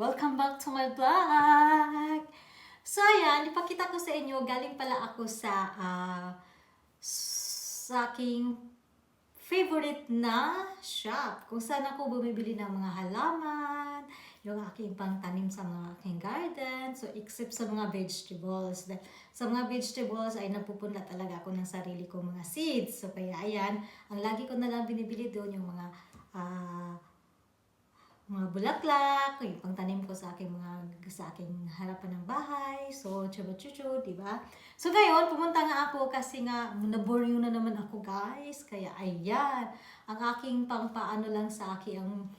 Welcome back to my vlog! So, ayan, ipakita ko sa inyo, galing pala ako sa, ah, sa aking favorite na shop. Kung saan ako bumibili ng mga halaman, yung aking pangtanim sa mga aking garden, so except sa mga vegetables. Sa mga vegetables ay napupunla talaga ako ng sarili kong mga seeds. So, kaya ayan, ang lagi ko na binibili doon yung mga ah, mga bulaklak, yung pangtanim ko sa aking mga sa aking harapan ng bahay. So, chuba chuchu, di ba? So, ngayon, pumunta nga ako kasi nga naboring na naman ako, guys. Kaya, ayan, ang aking pangpaano lang sa aking ang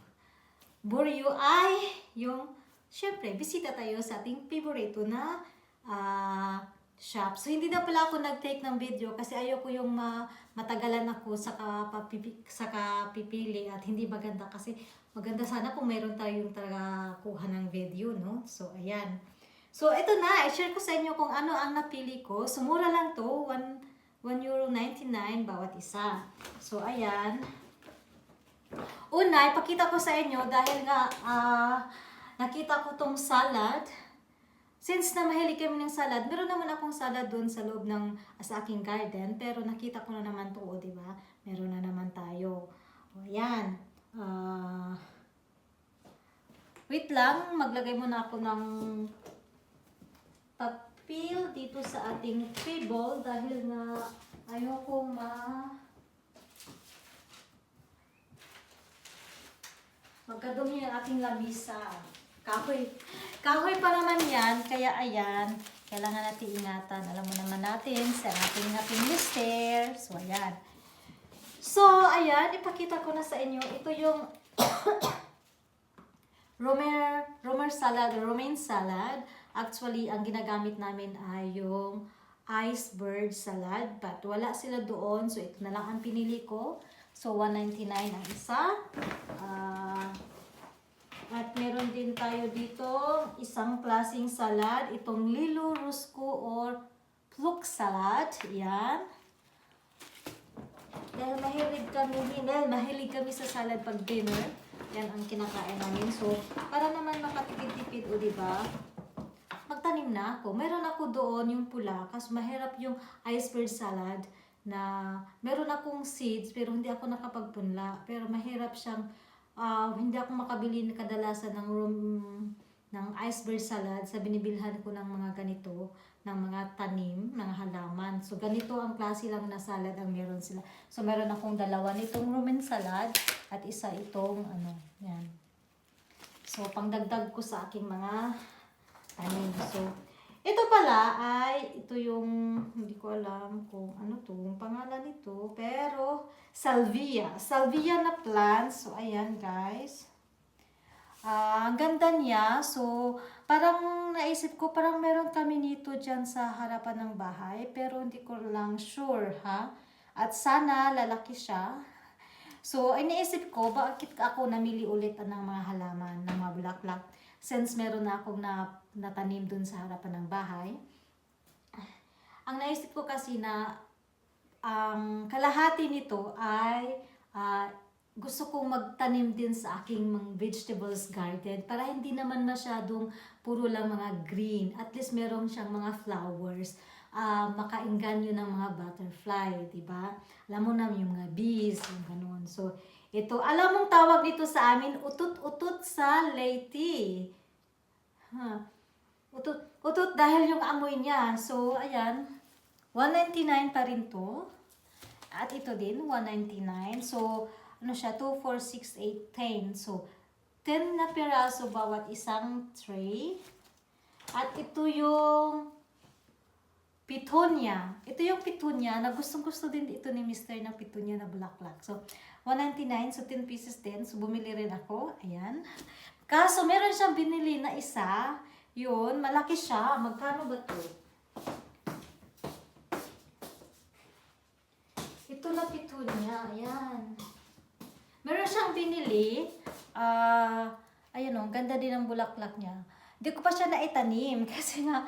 buryo ay yung, syempre, bisita tayo sa ating favorito na ah, shop. So, hindi na pala ako nag-take ng video kasi ayoko yung ma- matagalan ako sa, kapapipi, sa kapipili at hindi maganda kasi maganda sana kung meron tayong talaga kuha ng video, no? So, ayan. So, ito na. I-share ko sa inyo kung ano ang napili ko. Sumura lang to. 1, 1 euro 99 bawat isa. So, ayan. Una, ipakita ko sa inyo dahil nga ah, nakita ko tong salad. Since na mahilig kami ng salad, meron naman akong salad doon sa loob ng sa aking garden, pero nakita ko na naman to, oh, di ba? Meron na naman tayo. O, ayan. Ah, wait lang, maglagay muna ako ng papel dito sa ating table dahil nga ayoko ma magkadumi ang ating lamisa. Kahoy. Kahoy pa naman yan, kaya ayan, kailangan natin ingatan. Alam mo naman natin, sa ating ating mister. So, ayan. So, ayan, ipakita ko na sa inyo. Ito yung Romer, Romer salad, romaine salad. Actually, ang ginagamit namin ay yung iceberg salad. But wala sila doon. So, ito na lang ang pinili ko. So, 199 ang isa. Ah... At meron din tayo dito isang klaseng salad. Itong Lilo Rusco or Pluk salad. Yan. Dahil mahilig kami, dahil mahilig kami sa salad pag dinner. Yan ang kinakain namin. So, para naman makatipid-tipid, o diba? Magtanim na ako. Meron ako doon yung pula. Kasi mahirap yung iceberg salad na meron akong seeds pero hindi ako nakapagpunla. Pero mahirap siyang ah, hindi ako makabili na kadalasan ng room ng iceberg salad sa binibilhan ko ng mga ganito, ng mga tanim, mga halaman. So, ganito ang klase lang na salad ang meron sila. So, meron akong dalawa nitong romaine salad at isa itong, ano, yan. So, pangdagdag ko sa aking mga tanim. So, ito pala ay, ito yung, hindi ko alam kung ano to, ang pangalan nito, pero salvia. Salvia na plant. So, ayan guys. Ah, ang ganda niya. So, parang naisip ko, parang meron kami nito dyan sa harapan ng bahay, pero hindi ko lang sure, ha? At sana lalaki siya. So, iniisip ko, bakit ako namili ulit ng mga halaman, ng mga bulaklak, since meron na akong na, natanim dun sa harapan ng bahay. Ang naisip ko kasi na ang kalahati nito ay ah, gusto kong magtanim din sa aking mga vegetables garden para hindi naman masyadong puro lang mga green. At least meron siyang mga flowers. ah makainganyo ng mga butterfly, di ba? Alam mo na yung mga bees, yung ganun. So, ito, alam mong tawag dito sa amin, utut-utut sa Leyte. Ha. Utut, utut dahil yung amoy niya. So, ayan. 199 pa rin to. At ito din, 199. So, ano siya, 2, 4, 6, 8, 10. So, 10 na piraso bawat isang tray. At ito yung pitonia. Ito yung pitonia na gustong gusto din ito ni Mr. na pitonia na bulaklak. So, 199. So, 10 pieces din. So, bumili rin ako. Ayan. Kaso, meron siyang binili na isa. Yun, malaki siya. Magkano ba to? Ito na pitunya. Ayan. Meron siyang binili. Ah, ayun o, ganda din ang bulaklak niya. Hindi ko pa siya naitanim kasi nga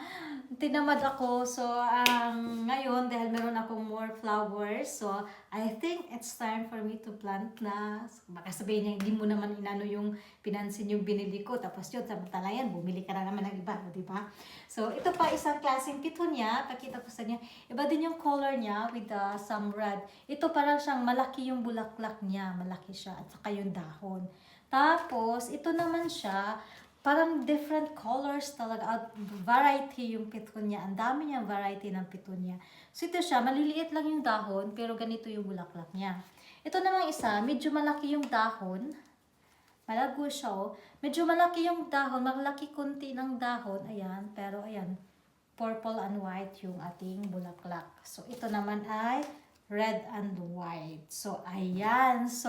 tinamad ako. So, ang ngayon, dahil meron akong more flowers, so I think it's time for me to plant na. So, baka sabihin niya, hindi mo naman inano yung pinansin yung binili ko. Tapos yun, samantala yan, bumili ka na naman ng iba, di ba? So, ito pa isang klaseng pitunya. Pakita ko sa inyo. Iba din yung color niya with the some red. Ito parang siyang malaki yung bulaklak niya. Malaki siya. At saka yung dahon. Tapos, ito naman siya, parang different colors talaga. At variety yung petunia. Ang dami niyang variety ng petunia. So, ito siya, maliliit lang yung dahon, pero ganito yung bulaklak niya. Ito namang isa, medyo malaki yung dahon. Malago siya, oh. Medyo malaki yung dahon, malaki konti ng dahon. Ayan, pero ayan, purple and white yung ating bulaklak. So, ito naman ay red and white. So, ayan. So,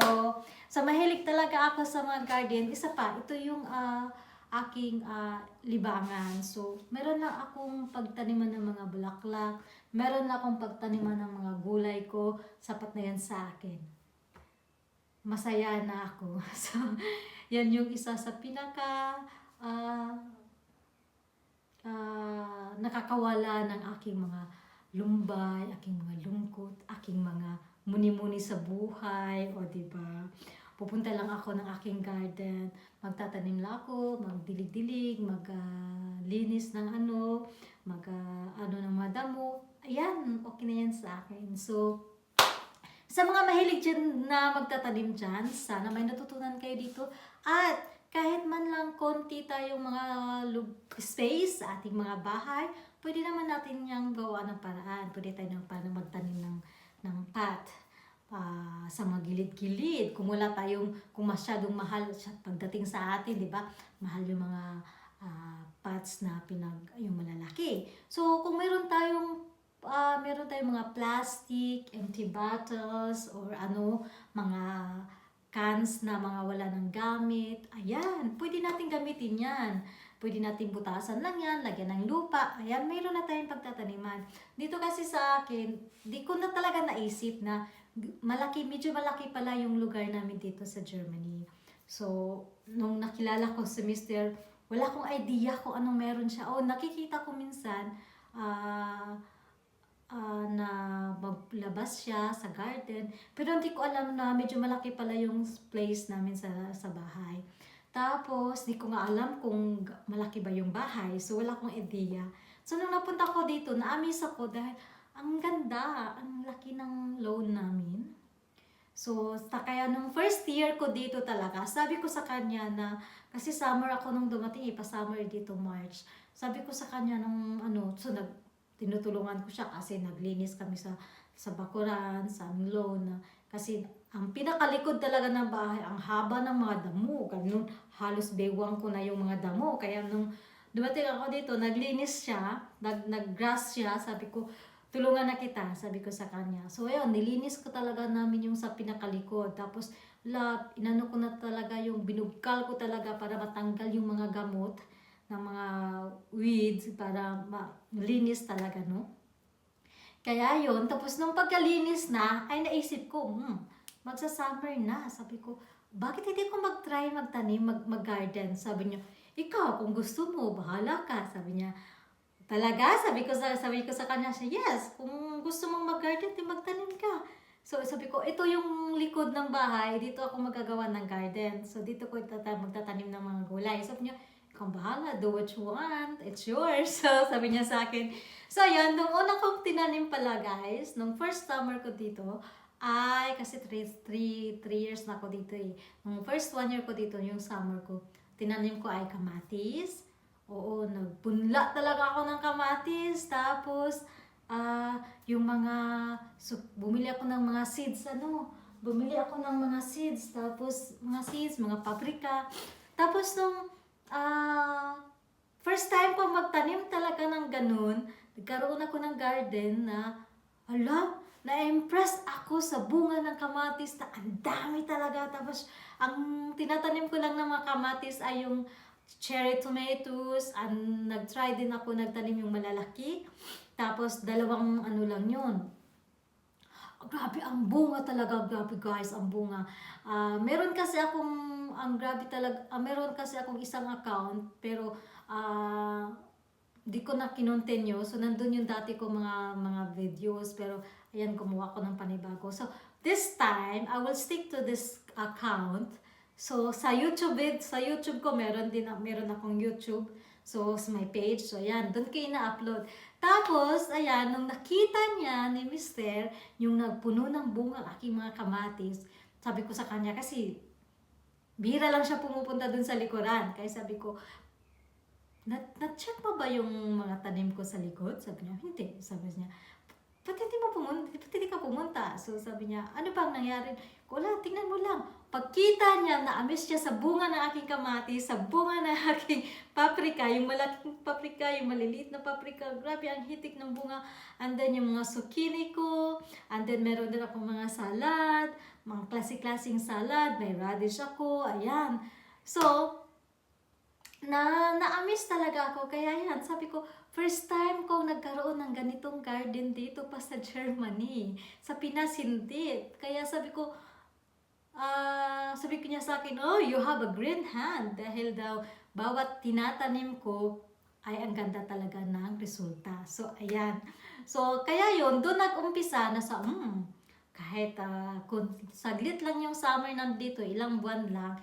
sa mahilig talaga ako sa mga garden, isa pa, ito yung ah, aking ah, libangan. So, meron na akong pagtaniman ng mga bulaklak. Meron na akong pagtaniman ng mga gulay ko. Sapat na yan sa akin masaya na ako. So, yan yung isa sa pinaka ah ah, nakakawala ng aking mga lumbay, aking mga lungkot, aking mga muni-muni sa buhay, o di ba? Pupunta lang ako ng aking garden, magtatanim lang ako, magdilig-dilig, maglinis ng ano, mag ah, ano ng mga damo. Ayan, okay na yan sa akin. So, sa mga mahilig dyan na magtatanim dyan, sana may natutunan kayo dito. At kahit man lang konti tayong mga space sa ating mga bahay, pwede naman natin niyang gawa ng paraan. Pwede tayo ng paano magtanim ng, ng pot ah, sa mga gilid-gilid. Kung wala tayong, kung masyadong mahal siya pagdating sa atin, di ba? Mahal yung mga ah, pots na pinag, yung malalaki. So, kung meron tayong ah meron tayong mga plastic, empty bottles, or ano, mga cans na mga wala ng gamit. Ayan, pwede natin gamitin yan. Pwede natin butasan lang yan, lagyan ng lupa. Ayan, mayroon na tayong pagtataniman. Dito kasi sa akin, di ko na talaga naisip na malaki, medyo malaki pala yung lugar namin dito sa Germany. So, nung nakilala ko si Mr., wala akong idea kung anong meron siya. O, nakikita ko minsan, ah, ah, na maglabas siya sa garden. Pero hindi ko alam na medyo malaki pala yung place namin sa, sa bahay. Tapos, di ko nga alam kung malaki ba yung bahay. So, wala akong idea. So, nung napunta ko dito, na-amaze ako dahil ang ganda, ang laki ng loan namin. So, sa kaya nung first year ko dito talaga, sabi ko sa kanya na, kasi summer ako nung dumating, eh, pa summer dito March. Sabi ko sa kanya nung ano, so nag, tinutulungan ko siya kasi naglinis kami sa sa bakuran, sa aming loan. Kasi ang pinakalikod talaga ng bahay, ang haba ng mga damo. Ganun, halos bewang ko na yung mga damo. Kaya nung dumating ako dito, naglinis siya, nag, nag-grass siya, sabi ko, tulungan na kita, sabi ko sa kanya. So, ayun, nilinis ko talaga namin yung sa pinakalikod. Tapos, la, inano ko na talaga yung, binugkal ko talaga para matanggal yung mga gamot ng mga weeds para malinis talaga, no? Kaya yun, tapos nung pagkalinis na, ay naisip ko, hmm, magsa-summer na. Sabi ko, bakit hindi ko mag-try magtanim, mag- mag-garden? Sabi niya, ikaw, kung gusto mo, bahala ka. Sabi niya, talaga? Sabi ko sa, sabi ko sa kanya siya, yes, kung gusto mong mag-garden, di magtanim ka. So sabi ko, ito yung likod ng bahay, dito ako magagawa ng garden. So dito ko tata- magtatanim ng mga gulay. Sabi niya, ikaw bahala, do what you want, it's yours. So sabi niya sa akin. So yan, nung una kong tinanim pala guys, nung first summer ko dito, ay, kasi 3 three, three years na ako dito eh. Nung first one year ko dito, yung summer ko, tinanim ko ay kamatis. Oo, nagpunla talaga ako ng kamatis. Tapos, ah, yung mga, so, bumili ako ng mga seeds, ano, bumili ako ng mga seeds. Tapos, mga seeds, mga paprika. Tapos, nung, ah, first time ko magtanim talaga ng ganun, nagkaroon ako ng garden na, ala, na-impress ako sa bunga ng kamatis na ang dami talaga. Tapos, ang tinatanim ko lang ng mga kamatis ay yung cherry tomatoes. Ang nag-try din ako nagtanim yung malalaki. Tapos, dalawang ano lang yun. Grabe, ang bunga talaga. Grabe guys, ang bunga. Ah, meron kasi akong ang grabe talaga, ah, meron kasi akong isang account, pero ah di ko na kinontinue. So, nandun yung dati ko mga mga videos. Pero, ayan, gumawa ko ng panibago. So, this time, I will stick to this account. So, sa YouTube, vid- sa YouTube ko, meron din, meron akong YouTube. So, sa my page. So, ayan, doon ko ina-upload. Tapos, ayan, nung nakita niya ni Mister, yung nagpuno ng bunga ang aking mga kamatis, sabi ko sa kanya, kasi bira lang siya pumupunta dun sa likuran. Kaya sabi ko, na, na-check mo ba yung mga tanim ko sa likod? Sabi niya, hindi. Sabi niya, ba't hindi mo pumunta? Ba't hindi ka pumunta? So sabi niya, ano bang nangyari? Wala, tingnan mo lang. Pagkita niya, na-amiss siya sa bunga ng aking kamatis, sa bunga ng aking paprika, yung malaking paprika, yung maliliit na paprika. Grabe, ang hitik ng bunga. And then yung mga zucchini ko. And then meron din ako mga salad, mga klase-klaseng salad. May radish ako. Ayan. So, na na-amiss talaga ako. Kaya yan, sabi ko, first time ko nagkaroon ng ganitong garden dito pa sa Germany. Sa Pinas, hindi. Kaya sabi ko, ah sabi ko niya sa akin, oh, you have a green hand. Dahil daw, bawat tinatanim ko, ay ang ganda talaga ng resulta. So, ayan. So, kaya yun, doon nag-umpisa na sa, hmm, kahit ah, kung saglit lang yung summer nandito, ilang buwan lang,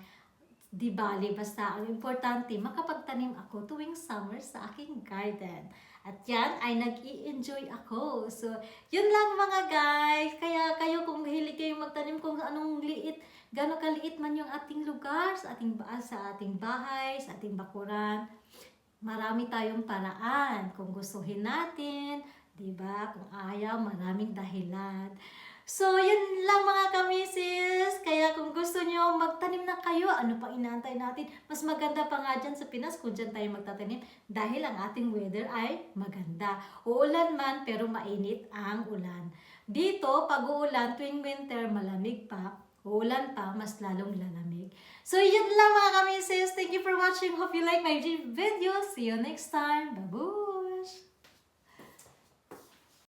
di bali, basta ang importante, makapagtanim ako tuwing summer sa aking garden. At yan ay nag enjoy ako. So, yun lang mga guys. Kaya kayo kung hilig kayo magtanim kung anong liit, gano'ng kaliit man yung ating lugar, sa ating, sa ating bahay, sa ating bakuran, marami tayong paraan. Kung gustuhin natin, di ba? Kung ayaw, maraming dahilan. So, yun lang mga kamisis. Kaya kung gusto nyo magtanim na kayo, ano pang inaantay natin? Mas maganda pa nga dyan sa Pinas kung dyan tayo magtatanim dahil ang ating weather ay maganda. Uulan man pero mainit ang ulan. Dito, pag uulan, tuwing winter, malamig pa. Uulan pa, mas lalong lalamig. So, yun lang mga kamisis. Thank you for watching. Hope you like my video. See you next time. Bye-bye!